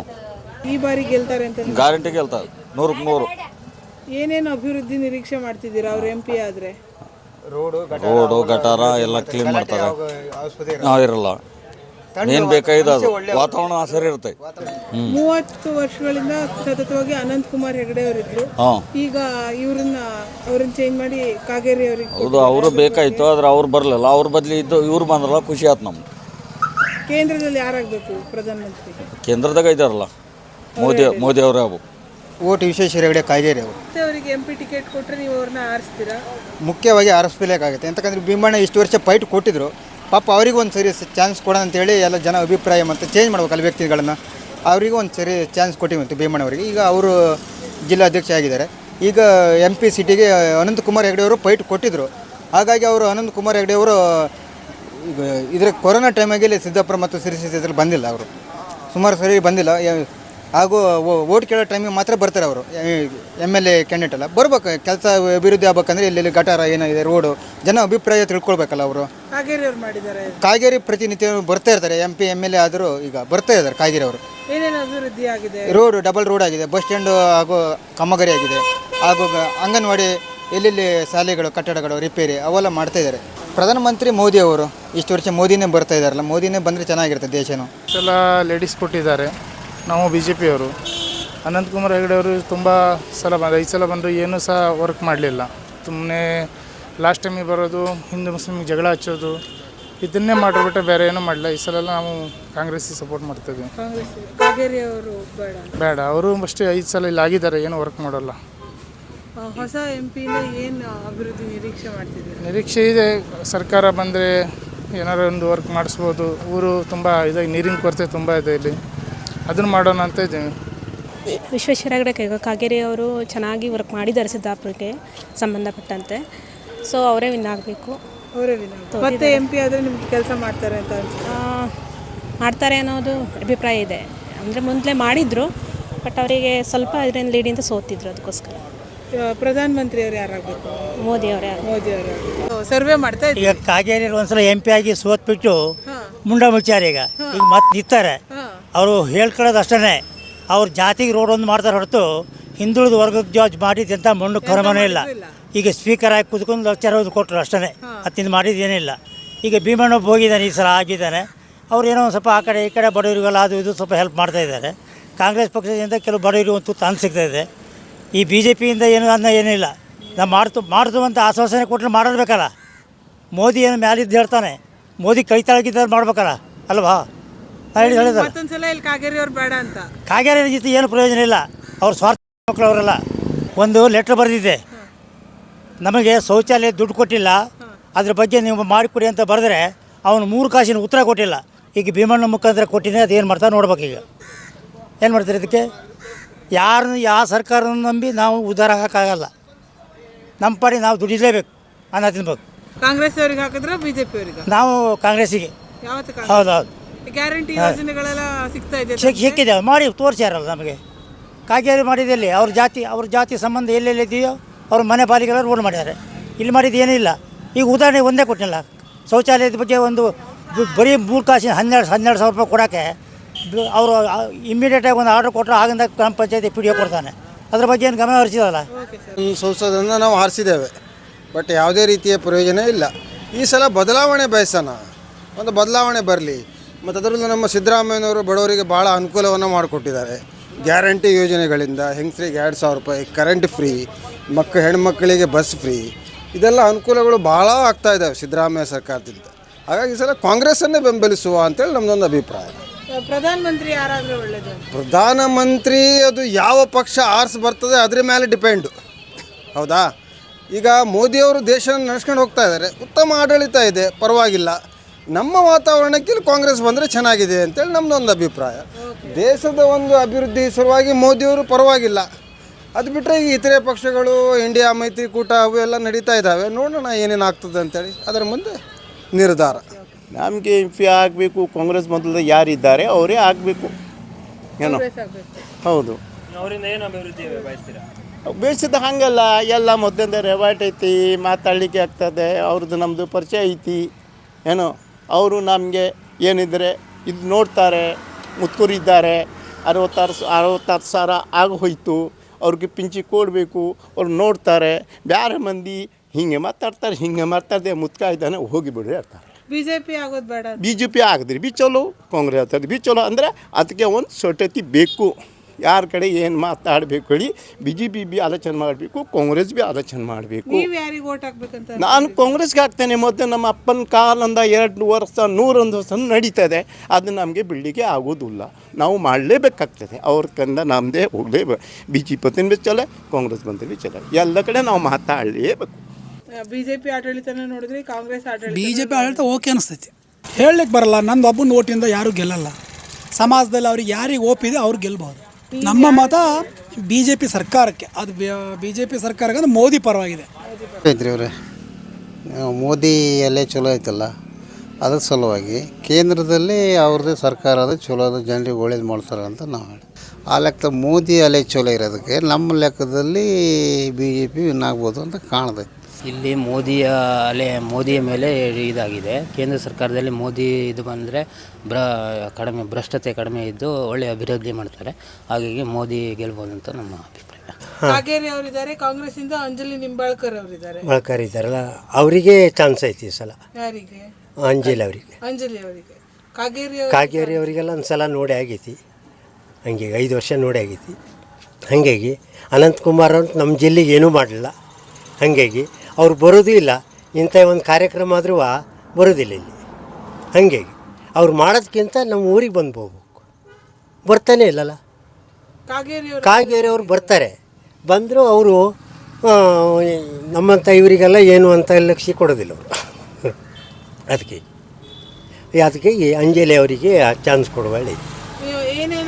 ಈ ಬಾರಿ ಗೆಲ್ತಾರೆ ಅಂತ ಗ್ಯಾರಂಟಿ ಗೆಲ್ತಾರೆ ನೂರಕ್ಕೆ ನೂರು. ಏನೇನು ಅಭಿವೃದ್ಧಿ ನಿರೀಕ್ಷೆ ಮಾಡ್ತಿದ್ದೀರಾ ಅವ್ರು ಎಂ ಪಿ ಆದರೆ? ರೋಡು ಗಟಾರ ಎಲ್ಲ ಕ್ಲೀನ್ ಮಾಡ್ತಾರೆ. ನಾವು ಇರಲ್ಲ. ಏನು ಬೇಕಾಗಿದೆ ಅದು? ವಾತಾವರಣ ಸರಿ ಇರುತ್ತೆ. ಮೂವತ್ತು ವರ್ಷಗಳಿಂದ ಸತತವಾಗಿ ಅನಂತ್ ಕುಮಾರ್ ಹೆಗಡೆ ಅವರಿದ್ರು. ಈಗ ಇವ್ರನ್ನ ಅವ್ರನ್ನ ಚೇಂಜ್ ಮಾಡಿ ಕಾಗೇರಿ ಅವರಿಗೆ ಹೌದು ಅವರು ಬೇಕಾಯ್ತು ಆದ್ರೆ ಅವ್ರು ಬರಲಿಲ್ಲ. ಅವ್ರ ಬದಲಿ ಇದ್ದು ಇವ್ರು ಬಂದ್ರಲ್ಲ ಖುಷಿ ಆಯ್ತು ನಮ್ಗೆ ಕೇಂದ್ರದಲ್ಲಿ ಯಾರಾಗಬೇಕು ಪ್ರಧಾನಮಂತ್ರಿ? ಕೇಂದ್ರದಾಗ ಇದ್ದಾರಲ್ಲ ಮೋದಿ ಮೋದಿ ಅವರೇ ಓಟ್ ವಿಶ್ವೇಶ್ವರ ಹೆಗಡೆ ಕಾಗೇರಿ ಅವರು ಮತ್ತೆ ಅವರಿಗೆ ಎಂ ಪಿ ಟಿಕೆಟ್ ಕೊಟ್ಟರೆ ನೀವು ಅವ್ರನ್ನ ಆರಿಸ್ತೀರಾ? ಮುಖ್ಯವಾಗಿ ಆರಿಸ್ಬೇಕಾಗುತ್ತೆ ಯಾಕಂದ್ರೆ ಭೀಮಣ್ಣ ಇಷ್ಟು ವರ್ಷ ಫೈಟ್ ಕೊಟ್ಟಿದ್ರು. ಪಾಪ ಅವರಿಗೂ ಒಂದು ಸರಿ ಚಾನ್ಸ್ ಕೊಡೋಣ ಅಂತೇಳಿ ಎಲ್ಲ ಜನ ಅಭಿಪ್ರಾಯ ಮತ್ತು ಚೇಂಜ್ ಮಾಡ್ಬೇಕಲ್ಲ ವ್ಯಕ್ತಿಗಳನ್ನು. ಅವರಿಗೂ ಒಂದು ಸರಿ ಚಾನ್ಸ್ ಕೊಟ್ಟಿವಂತೆ ಭೀಮಣ್ಣ ಅವರಿಗೆ. ಈಗ ಅವರು ಜಿಲ್ಲಾಧ್ಯಕ್ಷ ಆಗಿದ್ದಾರೆ. ಈಗ ಎಂ ಪಿ ಸಿಟಿಗೆ ಅನಂತಕುಮಾರ್ ಹೆಗಡೆ ಅವರು ಫೈಟ್ ಕೊಟ್ಟಿದ್ದರು ಹಾಗಾಗಿ ಅವರು ಅನಂತಕುಮಾರ್ ಹೆಗಡೆ ಅವರು ಈಗ ಇದರ ಕೊರೋನಾ ಟೈಮಾಗಿ ಇಲ್ಲಿ ಸಿದ್ದಾಪುರ ಮತ್ತು ಸಿರಿಸಿ ಇದ್ರಲ್ಲಿ ಬಂದಿಲ್ಲ ಅವರು. ಸುಮಾರು ಸರಿ ಬಂದಿಲ್ಲ. ಹಾಗೂ ಓಟ್ ಕೇಳೋ ಟೈಮಿಗೆ ಮಾತ್ರ ಬರ್ತಾರೆ ಅವರು. ಎಂ ಎಲ್ ಎ ಕ್ಯಾಂಡಿಡೇಟ್ ಅಲ್ಲ ಬರ್ಬೇಕು ಕೆಲಸ ಅಭಿವೃದ್ಧಿ ಆಗ್ಬೇಕಂದ್ರೆ ಇಲ್ಲಿ ಗಟಾರ ಏನಿದೆ ರೋಡು ಜನ ಅಭಿಪ್ರಾಯ ತಿಳ್ಕೊಳ್ಬೇಕಲ್ಲ ಅವರು. ಕಾಗೇರಿ ಅವ್ರು ಮಾಡಿದ್ದಾರೆ. ಕಾಗೇರಿ ಪ್ರತಿನಿತ್ಯ ಬರ್ತಾ ಇರ್ತಾರೆ. M P M L A ಆದರೂ ಈಗ ಬರ್ತಾ ಇದ್ದಾರೆ ಕಾಗೇರಿ ಅವರು. ಏನೇನು ಅಭಿವೃದ್ಧಿ ಆಗಿದೆ? ರೋಡ್ ಡಬಲ್ ರೋಡ್ ಆಗಿದೆ. ಬಸ್ ಸ್ಟ್ಯಾಂಡ್ ಹಾಗೂ ಕಾಮಗಾರಿ ಆಗಿದೆ. ಹಾಗೂ ಗ- ಅಂಗನವಾಡಿ ಎಲ್ಲೆಲ್ಲಿ ಶಾಲೆಗಳು ಕಟ್ಟಡಗಳು ರಿಪೇರಿ ಅವೆಲ್ಲ ಮಾಡ್ತಾ ಇದ್ದಾರೆ. ಪ್ರಧಾನಮಂತ್ರಿ ಮೋದಿ ಅವರು ಇಷ್ಟು ವರ್ಷ ಮೋದಿನೇ ಬರ್ತಾ ಇದ್ದಾರಲ್ಲ. ಮೋದಿನೇ ಬಂದರೆ ಚೆನ್ನಾಗಿರುತ್ತೆ ದೇಶನೂ. ಎಲ್ಲ ಲೇಡೀಸ್ ಕೊಟ್ಟಿದ್ದಾರೆ. ನಾವು ಬಿ ಜೆ ಪಿಯವರು ಅನಂತಕುಮಾರ್ ಹೆಗಡೆ ಅವರು ತುಂಬ ಸಲ ಬಂದ ಐದು ಸಲ ಬಂದರು ಏನೂ ಸಹ ವರ್ಕ್ ಮಾಡಲಿಲ್ಲ. ಸುಮ್ಮನೆ ಲಾಸ್ಟ್ ಟೈಮಿಗೆ ಬರೋದು ಹಿಂದೂ ಮುಸ್ಲಿಮಿಗೆ ಜಗಳ ಹಚ್ಚೋದು ಇದನ್ನೇ ಮಾಡಿಬಿಟ್ಟೆ ಬೇರೆ ಏನೂ ಮಾಡಲಿಲ್ಲ. ಈ ಸಲ ಎಲ್ಲ ನಾವು ಕಾಂಗ್ರೆಸ್ಸಿಗೆ ಸಪೋರ್ಟ್ ಅವರು ಬೇಡ. ಬೇಡ ಅವರು ಅಷ್ಟೇ ಐದು ಸಲ ಇಲ್ಲಿ ಆಗಿದ್ದಾರೆ ಏನು ವರ್ಕ್ ಮಾಡೋಲ್ಲ. ಹೊಸ ಎಂ ಪಿ ಏನು ಅಭಿವೃದ್ಧಿ ನಿರೀಕ್ಷೆ ಮಾಡ್ತಿದ್ದೀವಿ ನಿರೀಕ್ಷೆ ಇದೆ ಸರ್ಕಾರ ಬಂದರೆ ಏನಾರು ಒಂದು ವರ್ಕ್ ಮಾಡಿಸ್ಬೋದು. ಊರು ತುಂಬ ಇದಾಗಿ ನೀರಿನ ಕೊರತೆ ತುಂಬ ಇದೆ ಇಲ್ಲಿ. ಅದನ್ನು ಮಾಡೋಣ ಅಂತ ಇದ್ದೀನಿ. ವಿಶ್ವೇಶ್ವರ ಹೆಗಡೆ ಕೈಗ ಕಾಗೇರಿ ಅವರು ಚೆನ್ನಾಗಿ ವರ್ಕ್ ಮಾಡಿದ್ದಾರೆ ಸಿದ್ದಾಪುರಕ್ಕೆ ಸಂಬಂಧಪಟ್ಟಂತೆ. ಸೊ ಅವರೇ ವಿನ್ ಆಗಬೇಕು. ಅವರೇ ವಿನ್ ಮತ್ತೆ ಎಂ ಪಿ ಆದರೆ ನಿಮ್ಗೆ ಕೆಲಸ ಮಾಡ್ತಾರೆ ಅಂತ ಮಾಡ್ತಾರೆ ಅನ್ನೋದು ಅಭಿಪ್ರಾಯ ಇದೆ. ಅಂದರೆ ಮೊದಲೇ ಮಾಡಿದ್ರು ಬಟ್ ಅವರಿಗೆ ಸ್ವಲ್ಪ ಅದರಿಂದ ಲೀಡಿಂದ ಸೋತಿದ್ರು ಅದಕ್ಕೋಸ್ಕರ. ಪ್ರಧಾನಮಂತ್ರಿ ಅವರು ಯಾರಾಗಬೇಕು? ಮೋದಿ ಅವರೇ. ಮೋದಿ ಅವರು. ಸರ್ವೆ ಮಾಡ್ತಾ ಈಗ ಕಾಗೇರಿ ಒಂದ್ಸಲ ಎಂ ಪಿ ಆಗಿ ಸೋತ್ಬಿಟ್ಟು ಮುಂಡ ಮುಚ್ಚಾರ ಈಗ. ಈಗ ಮತ್ತೆ ನಿಂತಾರೆ. ಅವರು ಹೇಳ್ಕೊಳ್ಳೋದು ಅಷ್ಟೇ ಅವ್ರ ಜಾತಿಗೆ ರೋಡ್ ಒಂದು ಮಾಡ್ತಾರೆ ಹೊರತು ಹಿಂದುಳಿದ ವರ್ಗಕ್ಕೆ ಜಾಜ್ ಮಾಡಿದ್ದಂಥ ಮಣ್ಣು ಕರ್ಮನೇ ಇಲ್ಲ. ಈಗ ಸ್ಪೀಕರ್ ಆಗಿ ಕುತ್ಕೊಂಡು ಲಕ್ಷ ಕೊಟ್ಟರು ಅಷ್ಟೇ ಅತ್ತಿಂದ ಮಾಡಿದ್ದೇನಿಲ್ಲ ಈಗ ಭೀಮಣ್ಣ ಹೋಗಿದ್ದಾನೆ ಈ ಸಲ ಆಗಿದ್ದಾನೆ. ಅವ್ರು ಏನೋ ಒಂದು ಸ್ವಲ್ಪ ಆ ಕಡೆ ಈ ಕಡೆ ಬಡವರಿಗೆಲ್ಲ ಅದು ಇದು ಸ್ವಲ್ಪ ಹೆಲ್ಪ್ ಮಾಡ್ತಾ ಇದ್ದಾರೆ. ಕಾಂಗ್ರೆಸ್ ಪಕ್ಷದಿಂದ ಕೆಲವು ಬಡವರಿಗೆ ಒಂದು ತುತ್ತು ಸಿಗ್ತಾ ಇದೆ. ಈ ಬಿ ಜೆ ಪಿಯಿಂದ ಏನು ಅನ್ನ ಏನಿಲ್ಲ. ನಾವು ಮಾಡ್ತು ಮಾಡ್ತು ಅಂತ ಆಶ್ವಾಸನೆ ಕೊಟ್ಟರೆ ಮಾಡಬೇಕಲ್ಲ ಮೋದಿ ಏನು ಮ್ಯಾಲಿದ್ದು ಹೇಳ್ತಾನೆ. ಮೋದಿ ಕೈ ತಳಗಿದ್ದಾರೆ ಮಾಡ್ಬೇಕಲ್ಲ. ಅಲ್ವಾ? ಹೇಳಿ ಹೇಳಿದಾರೆ ಮತ್ತೊಂದ್ಸಲ ಇಲ್ಲಿ ಕಾಗೇರಿ ಅವ್ರು ಬೇಡ ಅಂತ. ಕಾಗೇರಿ ಜೊತೆ ಏನು ಪ್ರಯೋಜನ ಇಲ್ಲ. ಅವ್ರ ಸ್ವಾರ್ಥ ಮಕ್ಕಳು ಅವರೆಲ್ಲ. ಒಂದು ಲೆಟ್ರ್ ಬರೆದಿದ್ದೆ ನಮಗೆ ಶೌಚಾಲಯ ದುಡ್ಡು ಕೊಟ್ಟಿಲ್ಲ. ಅದ್ರ ಬಗ್ಗೆ ನೀವು ಮಾಡಿಕೊಡಿ ಅಂತ ಬರೆದ್ರೆ ಅವನು ಮೂರು ಕಾಸಿನ ಉತ್ತರ ಕೊಟ್ಟಿಲ್ಲ. ಈಗ ಭೀಮಣ್ಣ ಮುಖಾಂತರ ಕೊಟ್ಟಿನಿ ಅದು ಏನು ಮಾಡ್ತಾ ನೋಡ್ಬೇಕು ಈಗ. ಏನು ಮಾಡ್ತಾರೆ ಇದಕ್ಕೆ? ಯಾರನ್ನು ಯಾವ ಸರ್ಕಾರನ ನಂಬಿ ನಾವು ಉದ್ಧಾರ ಹಾಕೋಕ್ಕಾಗಲ್ಲ ನಮ್ಮ ಪಾಡಿ ನಾವು ದುಡಿಲೇಬೇಕು. ಅನ್ನ ತಿನ್ಬೇಕು. ಕಾಂಗ್ರೆಸ್ ಅವ್ರಿಗೆ ಹಾಕಿದ್ರೆ ಬಿಜೆಪಿ ಅವರಿಗೆ ನಾವು ಕಾಂಗ್ರೆಸ್ಸಿಗೆ. ಹೌದೌದು. ಗ್ಯಾರಂಟಿ. ಯೋಜನೆಗಳೆಲ್ಲ ಸಿಗ್ತಾ ಇದೆ ಸಿಕ್ಕಿದೆ ಮಾಡಿ ತೋರಿಸ್ಯಾರಲ್ಲ ನಮಗೆ. ಕಾಗೇರಿ ಮಾಡಿದಲ್ಲಿ? ಅವ್ರ ಜಾತಿ ಅವ್ರ ಜಾತಿ ಸಂಬಂಧ ಎಲ್ಲೆಲ್ಲಿದೆಯೋ ಅವ್ರ ಮನೆ ಬಾಲಿಗೆಲ್ಲ ರೋಡ್ ಮಾಡಿದ್ದಾರೆ. ಇಲ್ಲಿ ಮಾಡಿದ್ದು ಏನಿಲ್ಲ. ಈಗ ಉದಾಹರಣೆ ಒಂದೇ ಕೊಟ್ಟಿಲ್ಲ ಶೌಚಾಲಯದ ಬಗ್ಗೆ ಒಂದು ಬರೀ ಮೂರು ಕಾಸಿನ ಹನ್ನೆರಡು ಹನ್ನೆರಡು ಸಾವಿರ ರೂಪಾಯಿ ಕೊಡೋಕ್ಕೆ ಅವರು ಇಮ್ಮಿಡಿಯೇಟಾಗಿ ಒಂದು ಆರ್ಡರ್ ಕೊಟ್ಟರೆ ಆಗಿಂದ ಗ್ರಾಮ ಪಂಚಾಯತಿ ಪಿ ಡಿ ಒ ಕೊಡ್ತಾನೆ. ಅದ್ರ ಬಗ್ಗೆ ಏನು ಗಮನ ಹರಿಸಿದಲ್ಲ? ಸಂಸದನ್ನು ನಾವು ಆರಿಸಿದ್ದೇವೆ ಬಟ್ ಯಾವುದೇ ರೀತಿಯ ಪ್ರಯೋಜನ ಇಲ್ಲ. ಈ ಸಲ ಬದಲಾವಣೆ ಬಯಸೋಣ. ಒಂದು ಬದಲಾವಣೆ ಬರಲಿ. ಮತ್ತು ಅದರಲ್ಲೂ ನಮ್ಮ ಸಿದ್ದರಾಮಯ್ಯನವರು ಬಡವರಿಗೆ ಭಾಳ ಅನುಕೂಲವನ್ನು ಮಾಡಿಕೊಟ್ಟಿದ್ದಾರೆ. ಗ್ಯಾರಂಟಿ ಯೋಜನೆಗಳಿಂದ ಹೆಂಗಸರಿಗೆ ಎರಡು ಸಾವಿರ ರೂಪಾಯಿ ಕರೆಂಟ್ ಫ್ರೀ ಮಕ್ಕ ಹೆಣ್ಮಕ್ಕಳಿಗೆ ಬಸ್ ಫ್ರೀ ಇದೆಲ್ಲ ಅನುಕೂಲಗಳು ಭಾಳ ಆಗ್ತಾ ಇದ್ದಾವೆ ಸಿದ್ದರಾಮಯ್ಯ ಸರ್ಕಾರದಿಂದ. ಹಾಗಾಗಿ ಈ ಸಲ ಕಾಂಗ್ರೆಸ್ಸನ್ನೇ ಬೆಂಬಲಿಸುವ ಅಂತೇಳಿ ನಮ್ಮದೊಂದು ಅಭಿಪ್ರಾಯ. ಪ್ರಧಾನಮಂತ್ರಿ ಯಾರಾದರೂ ಒಳ್ಳೆಯದು ಪ್ರಧಾನಮಂತ್ರಿ ಅದು ಯಾವ ಪಕ್ಷ ಆರ್ಸ್ ಬರ್ತದೆ ಅದ್ರ ಮೇಲೆ ಡಿಪೆಂಡು. ಹೌದಾ? ಈಗ ಮೋದಿಯವರು ದೇಶವನ್ನು ನಡೆಸ್ಕೊಂಡು ಹೋಗ್ತಾ ಇದ್ದಾರೆ. ಉತ್ತಮ ಆಡಳಿತ ಇದೆ ಪರವಾಗಿಲ್ಲ. ನಮ್ಮ ವಾತಾವರಣಕ್ಕೆ ಕಾಂಗ್ರೆಸ್ ಬಂದರೆ ಚೆನ್ನಾಗಿದೆ ಅಂತೇಳಿ ನಮ್ಮದೊಂದು ಅಭಿಪ್ರಾಯ. ದೇಶದ ಒಂದು ಅಭಿವೃದ್ಧಿ ಸಲುವಾಗಿ ಮೋದಿಯವರು ಪರವಾಗಿಲ್ಲ. ಅದು ಬಿಟ್ಟರೆ ಈ ಇತರೆ ಪಕ್ಷಗಳು ಇಂಡಿಯಾ ಮೈತ್ರಿಕೂಟ ಅವು ಎಲ್ಲ ನಡೀತಾ ಇದ್ದಾವೆ ನೋಡೋಣ ಏನೇನು ಆಗ್ತದೆ ಅಂತೇಳಿ ಅದರ ಮುಂದೆ ನಿರ್ಧಾರ. ನಮಗೆ ಎಂ ಪಿ ಆಗಬೇಕು ಕಾಂಗ್ರೆಸ್ ಮೊದಲು ಯಾರಿದ್ದಾರೆ ಅವರೇ ಆಗಬೇಕು. ಏನೋ? ಕಾಂಗ್ರೆಸ್ ಆಗ್ಬೇಕು. ಹೌದು. ಅವರಿಂದ ಏನು ಅಭಿವೃದ್ಧಿ ಬಯಸ್ತೀರಾ ಬೇಯಿಸಿದ ಹಾಗಲ್ಲ ಎಲ್ಲ ಮೊದಲಿಂದ ರೆವಾಯ್ಟ್ ಐತಿ ಮಾತಾಡಲಿಕ್ಕೆ ಆಗ್ತದೆ ಅವ್ರದ್ದು ನಮ್ಮದು ಪರಿಚಯ ಐತಿ. ಏನೋ? ಅವರು ನಮಗೆ ಏನಿದ್ರೆ ಇದು ನೋಡ್ತಾರೆ ಮುತ್ಕೂರಿದ್ದಾರೆ ಅರವತ್ತಾರು ಅರವತ್ತಾರು ಸಾವಿರ ಆಗಿ ಹೋಯಿತು ಅವ್ರಿಗೆ ಪಿಂಚಿ ಕೊಡಬೇಕು ಅವ್ರು ನೋಡ್ತಾರೆ ಬೇರೆ ಮಂದಿ ಹಿಂಗೆ ಮಾತಾಡ್ತಾರೆ ಹಿಂಗೆ ಮಾತಾಡ್ದೆ ಮುತ್ಕ ಇದ್ದಾನೆ ಬಿ ಅಂತಾರೆ ಪಿ ಆಗೋದು ಬೇಡ. ಬಿ ಜೆ ಪಿ ಆಗದ್ರಿ ಬಿ ಚಲೋ ಕಾಂಗ್ರೆಸ್ ಬಿ ಚಲೋ ಅಂದರೆ ಅದಕ್ಕೆ ಒಂದು ಸೊಟತಿ ಬೇಕು ಯಾರ ಕಡೆ ಏನು ಮಾತಾಡಬೇಕು ಹೇಳಿ ಬಿ ಜೆ ಪಿ ಬಿ ಆಲೋಚನೆ ಮಾಡಬೇಕು ಕಾಂಗ್ರೆಸ್ ಬಿ ಆಲೋಚನೆ ಮಾಡಬೇಕು. ನೀವ್ ಯಾರಿಗೆ ಓಟ್ ಹಾಕ್ಬೇಕಂತ ನಾನು ಕಾಂಗ್ರೆಸ್ಗೆ ಹಾಕ್ತೇನೆ ಮತ್ತು ನಮ್ಮ ಅಪ್ಪನ ಕಾಲಂದ ಎರಡು ವರ್ಷ ನೂರೊಂದು ವರ್ಷ ನಡೀತದೆ. ಅದು ನಮಗೆ ಬಿಳ್ಳಿಗೆ ಆಗೋದಿಲ್ಲ. ನಾವು ಮಾಡಲೇಬೇಕಾಗ್ತದೆ. ಅವ್ರ ಕಂದ ನಮ್ಮದೇ ಹೋಗಲೇ ಬಿ ಜೆ ಪಿ ಬಿ ಚಲ ಕಾಂಗ್ರೆಸ್ ಬಂದ್ರೆ ಬಿ ಚಲೋ. ಎಲ್ಲ ಕಡೆ ನಾವು ಮಾತಾಡಲೇಬೇಕು. ಬಿಜೆಪಿ ಆಡಳಿತನ ನೋಡಿದ್ರೆ ಕಾಂಗ್ರೆಸ್ ಆಡಳಿತ ಬಿ ಜೆ ಪಿ ಆಡಳಿತ ಓಕೆ ಅನಿಸ್ತೈತಿ. ಹೇಳಲಿಕ್ಕೆ ಬರಲ್ಲ ನಂದು ಒಬ್ಬನ ಓಟಿಂದ ಯಾರೂ ಗೆಲ್ಲಲ್ಲ. ಸಮಾಜದಲ್ಲಿ ಅವ್ರಿಗೆ ಯಾರಿಗೆ ಓಪಿದೆ ಅವ್ರು ಗೆಲ್ಬೋದು ನಮ್ಮ ಮತ ಬಿ ಜೆ ಪಿ ಸರ್ಕಾರಕ್ಕೆ. ಅದು ಬಿ ಜೆ ಪಿ ಸರ್ಕಾರಕ್ಕೆ ಅಂದ್ರೆ ಮೋದಿ ಪರವಾಗಿದೆ. ಅವ್ರೆ ಮೋದಿ ಅಲ್ಲೇ ಚಲೋ ಐತಲ್ಲ, ಅದ್ರ ಸಲುವಾಗಿ ಕೇಂದ್ರದಲ್ಲಿ ಅವ್ರದ್ದೇ ಸರ್ಕಾರ ಅದು, ಚಲೋ ಅದು, ಜನರಿಗೆ ಒಳ್ಳೇದು ಮಾಡ್ತಾರೆ ಅಂತ ನಾವು ಹೇಳಿ. ಆ ಲೆಕ್ಕದ ಮೋದಿ ಅಲೆ ಚಲೋ ಇರೋದಕ್ಕೆ ನಮ್ಮ ಲೆಕ್ಕದಲ್ಲಿ ಬಿ ಜೆ ಪಿ ವಿನ್ ಆಗ್ಬೋದು ಅಂತ ಕಾಣ್ತೈತೆ ಇಲ್ಲಿ ಮೋದಿಯ ಅಲೆ ಮೋದಿಯ ಮೇಲೆ ಇದಾಗಿದೆ. ಕೇಂದ್ರ ಸರ್ಕಾರದಲ್ಲಿ ಮೋದಿ ಇದು ಬಂದರೆ ಬ್ರ ಕಡಿಮೆ ಭ್ರಷ್ಟತೆ ಕಡಿಮೆ ಇದ್ದು ಒಳ್ಳೆಯ ಅಭಿವೃದ್ಧಿ ಮಾಡ್ತಾರೆ. ಹಾಗಾಗಿ ಮೋದಿ ಗೆಲ್ಬೋದು ಅಂತ ನಮ್ಮ ಅಭಿಪ್ರಾಯ. ಕಾಗೇರಿ ಅವರಿದ್ದಾರೆ ಕಾಂಗ್ರೆಸ್ ಇಂದ ಅಂಜಲಿ ನಿಂಬಾಳ್ಕರ್ ಅವರಿದ್ದಾರೆ. ಮೊಳಕಾರಿ ಇದ್ದಾರಲ್ಲ ಅವರಿಗೆ ಚಾನ್ಸ್ ಐತಿ ಈ ಸಲ. ಯಾರಿಗೆ? ಅಂಜಲಿ ಅವರಿಗೆ. ಅಂಜಲಿ ಅವರಿಗೆ. ಕಾಗೇರಿ ಕಾಗೇರಿ ಅವರಿಗೆಲ್ಲ ಒಂದು ಸಲ ನೋಡಿ ಆಗೈತಿ. ಹಂಗೆ ಐದು ವರ್ಷ ನೋಡಿ ಆಗೈತಿ. ಹಾಗಾಗಿ ಅನಂತಕುಮಾರ್ ಅಂತ ನಮ್ಮ ಜಿಲ್ಲೆಗೆ ಏನೂ ಮಾಡಲಿಲ್ಲ. ಹಾಗಾಗಿ ಅವ್ರು ಬರೋದೂ ಇಲ್ಲ. ಇಂಥ ಒಂದು ಕಾರ್ಯಕ್ರಮ ಆದರೂ ಬರೋದಿಲ್ಲ ಇಲ್ಲಿ. ಹಾಗಾಗಿ ಅವ್ರು ಮಾಡೋದಕ್ಕಿಂತ ನಮ್ಮ ಊರಿಗೆ ಬಂದು ಹೋಗ್ಬೇಕು. ಬರ್ತಾನೆ ಇಲ್ಲಲ್ಲ? ಕಾಗೇರಿ ಕಾಗೇರಿ ಅವ್ರು ಬರ್ತಾರೆ. ಬಂದರೂ ಅವರು ನಮ್ಮಂಥ ಇವರಿಗೆಲ್ಲ ಏನು ಅಂತ ಲಕ್ಷ್ಯ ಕೊಡೋದಿಲ್ಲ ಅವರು. ಅದಕ್ಕೆ. ಅದಕ್ಕೆ ಈ ಅಂಜಲಿ ಅವರಿಗೆ ಚಾನ್ಸ್ ಕೊಡುವ ಹೇಳಿ.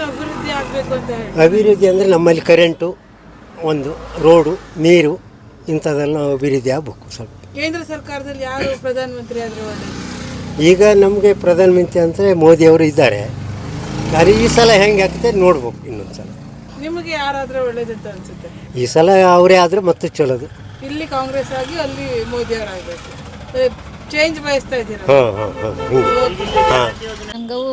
ಅಭಿವೃದ್ಧಿ ಆಗ್ಬೇಕು ಅಂತ ಹೇಳಿ? ಅಭಿವೃದ್ಧಿ ಅಂದರೆ ನಮ್ಮಲ್ಲಿ ಕರೆಂಟು ಒಂದು ರೋಡು ನೀರು. ಇಂಥದ್ದೆಲ್ಲ ಅಭಿವೃದ್ಧಿ ಆಗಬೇಕು ಸ್ವಲ್ಪ. ಕೇಂದ್ರ ಸರ್ಕಾರದಲ್ಲಿ ಯಾರು ಪ್ರಧಾನಮಂತ್ರಿ ಆದರೂ ಈಗ ನಮಗೆ ಪ್ರಧಾನಮಂತ್ರಿ ಅಂದರೆ ಮೋದಿಯವರು ಇದ್ದಾರೆ. ಆದರೆ ಈ ಸಲ ಹೆಂಗೆ ಆಗ್ತದೆ ನೋಡ್ಬೇಕು ಇನ್ನೊಂದು ಸಲ ನಿಮಗೆ ಯಾರಾದರೂ ಒಳ್ಳೇದಂತ ಅನ್ಸುತ್ತೆ? ಈ ಸಲ ಅವರೇ ಆದರೆ ಮತ್ತೆ ಚಲೋದು. ಇಲ್ಲಿ ಕಾಂಗ್ರೆಸ್ ಆಗಿ ಅಲ್ಲಿ ಮೋದಿ ಅವರಾಗಬೇಕು ಚೇಂಜ್ ಬಯಸ್ತಾ ಇದ್ದೀರಾ? ಹಾಂ ಹಾಂ ಹಾಂ ಹಿಂಗೆ. ಹಾಂ. ಹಂಗವು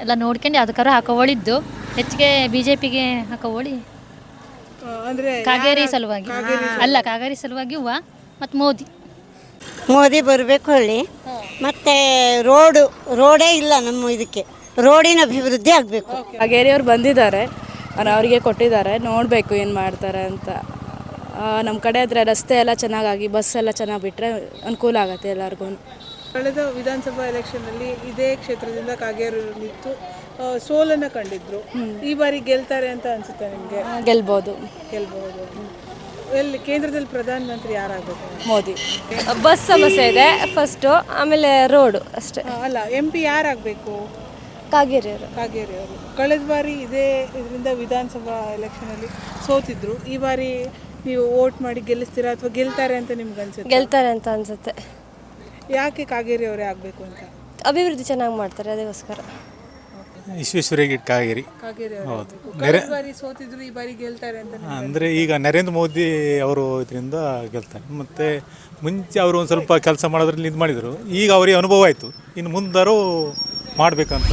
ಎಲ್ಲ ನೋಡ್ಕೊಂಡು ಯಾವ್ದಕ್ಕಾರ ಹಾಕೋಳಿದ್ದು ಹೆಚ್ಚಿಗೆ ಬಿ ಜೆ ಪಿಗೆ ಹಾಕೋವಳಿ. ಆ, ಅಂದ್ರೆ ಕಾಗೇರಿ ಸಲುವಾಗಿ. ಅಲ್ಲ ಕಾಗೇರಿ ಸಲುವಾಗಿ ಹೂವ ಮತ್ತು ಮೋದಿ. ಮೋದಿ ಬರಬೇಕು ಹೇಳಿ. ಮತ್ತೆ ರೋಡು ರೋಡೇ ಇಲ್ಲ ನಮ್ಮ ಇದಕ್ಕೆ. ರೋಡಿನ ಅಭಿವೃದ್ಧಿ ಆಗಬೇಕು. ಕಾಗೇರಿಯವ್ರು ಬಂದಿದ್ದಾರೆ. ಅವ್ರು ಅವರಿಗೆ ಕೊಟ್ಟಿದ್ದಾರೆ. ನೋಡಬೇಕು ಏನು ಮಾಡ್ತಾರೆ ಅಂತ. ನಮ್ಮ ಕಡೆ ಆದರೆ ರಸ್ತೆ ಎಲ್ಲ ಚೆನ್ನಾಗಾಗಿ ಬಸ್ ಎಲ್ಲ ಚೆನ್ನಾಗಿ ಬಿಟ್ಟರೆ ಅನುಕೂಲ ಆಗುತ್ತೆ ಎಲ್ಲರಿಗೂ ಕಳೆದ ವಿಧಾನಸಭಾ ಎಲೆಕ್ಷನ್ ಅಲ್ಲಿ ಇದೇ ಕ್ಷೇತ್ರದಿಂದ ಕಾಗೇರಿ ನಿಂತು ಸೋಲನ್ನ ಕಂಡಿದ್ರು. ಈ ಬಾರಿ ಗೆಲ್ತಾರೆ ಅಂತ ಅನ್ಸುತ್ತೆ ನಿಮ್ಗೆ? ಗೆಲ್ಬೋದು. ಗೆಲ್ಬಹುದು ಎಲ್ಲಿ ಕೇಂದ್ರದಲ್ಲಿ ಪ್ರಧಾನಮಂತ್ರಿ ಯಾರಾಗಬೇಕು? ಮೋದಿ. ಬಸ್ ಸಮಸ್ಯೆ ಇದೆ ಫಸ್ಟು ಆಮೇಲೆ ರೋಡು ಅಷ್ಟೇ. ಅಲ್ಲ ಎಂ ಪಿ ಯಾರಾಗಬೇಕು? ಕಾಗೇರಿ ಅವರು. ಕಾಗೇರಿ ಅವರು. ಕಳೆದ ಬಾರಿ ಇದೇ ಇದರಿಂದ ವಿಧಾನಸಭಾ ಎಲೆಕ್ಷನ್ ಅಲ್ಲಿ ಸೋತಿದ್ರು. ಈ ಬಾರಿ ನೀವು ವೋಟ್ ಮಾಡಿ ಗೆಲ್ಲಿಸ್ತೀರಾ ಅಥವಾ ಗೆಲ್ತಾರೆ ಅಂತ ನಿಮ್ಗೆ ಅನ್ಸುತ್ತೆ? ಗೆಲ್ತಾರೆ ಅಂತ ಅನ್ಸುತ್ತೆ. ಯಾಕೆ ಕಾಗೇರಿ ಅವರೇ ಆಗಬೇಕು ಅಂತ? ಅಭಿವೃದ್ಧಿ ಚೆನ್ನಾಗಿ ಮಾಡ್ತಾರೆ ಅದಕ್ಕೋಸ್ಕರ. ವಿಶ್ವೇಶ್ವರಯ್ಯ ಕಾಗೇರಿ. ಕಾಗೇರಿ ಹೌದು. ಅವರು ನೆರೆ ಕಳೆದ ಬಾರಿ ಸೋತಿದ್ರು ಈ ಬಾರಿ ಗೆಲ್ತಾರೆ ಅಂತ ಅಂದರೆ ಈಗ ನರೇಂದ್ರ ಮೋದಿ ಅವರು ಇದರಿಂದ ಗೆಲ್ತಾರೆ. ಮತ್ತು ಮುಂಚೆ ಅವರು ಒಂದು ಸ್ವಲ್ಪ ಕೆಲಸ ಮಾಡೋದ್ರಲ್ಲಿ ಇದು ಮಾಡಿದರು. ಈಗ ಅವರಿಗೆ ಅನುಭವ ಆಯಿತು. ಇನ್ನು ಮುಂದಾರು ಮಾಡಬೇಕಂತ.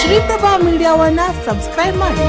ಶ್ರೀಪ್ರಭಾ ಮೀಡಿಯಾವನ್ನ ಸಬ್ಸ್ಕ್ರೈಬ್ ಮಾಡಿ.